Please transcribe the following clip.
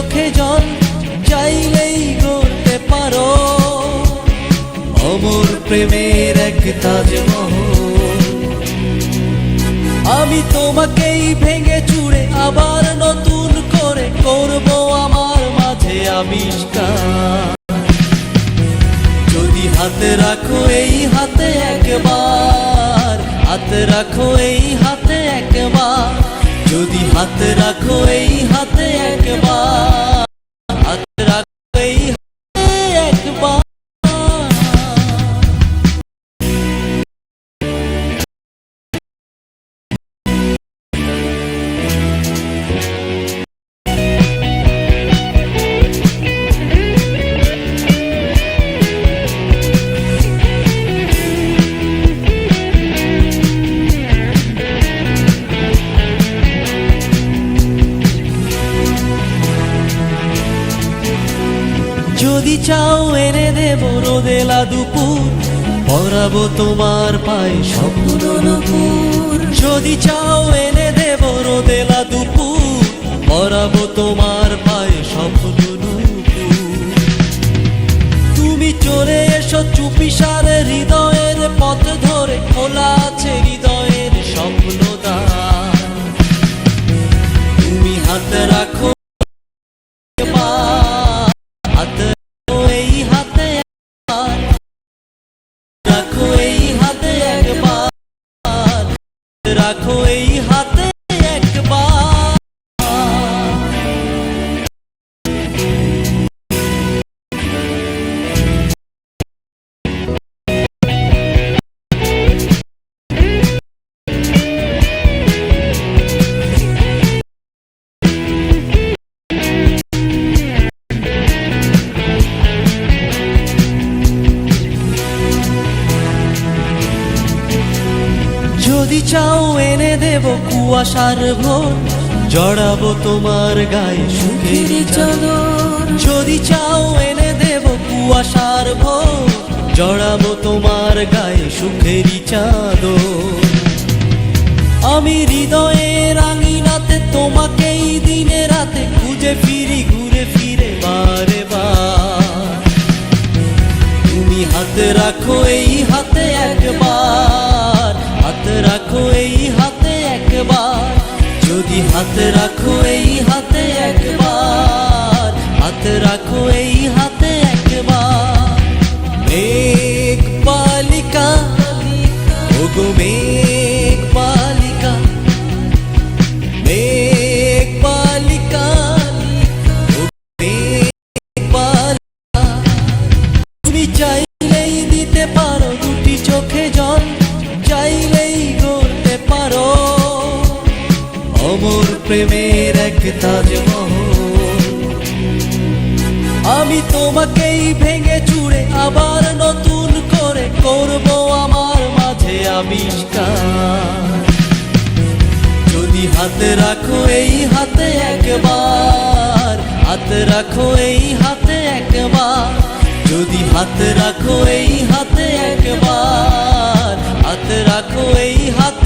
চোখে জল চাইলেই গড়তে পারো। অমর প্রেমের এক তাজমহল। আমি তোমাকেই ভেঙে চুড়ে আবার নতুন করে করব আমার মাঝে আবিষ্কার। যদি হাতে রাখো এই হাতে একবার, হাতে রাখো এই হাতে একবার। যদি হাত রাখো এই হাতে একবার। হাত রাখো এই যদি চাও এনে দেব রোদেলা দুপুর পরাবো তোমার পায়ে স্বপ্ন নূপুর যদি চাও এনে দেব রোদেলা দুপুর পরাবো তোমার পায়ে রাখো এই যদি চাও এনে দেব কুয়াশার ভোর জড়াবো তোমার গায়ে সুখের চাদর। যদি চাও এনে দেব কুয়াশার ভোর জড়াবো তোমার গায়ে সুখেরই চাদর। আমি হৃদয়ের আঙিনাতে তোমাকেই দিনে রাতে খুঁজে ফিরি ঘুরে ফিরে বারে বার। তুমি হাতে রাখো এই হাতে একবার। রাখো এই হাতে একবার, যদি হাতে রাখো এই হাতে একবার, হাতে রাখো এই হাতে একবার। মোর প্রেমের এক তাজমহ আমি তোমাকেই ভেঙে চুড়ে আবার নতুন করে করব আমার মাঝে আবিষ্কার। যদি হাত রাখো এই হাতে একবার, হাত রাখো এই হাতে একবার, যদি হাত রাখো এই হাতে একবার, হাতে রাখো এই হাতে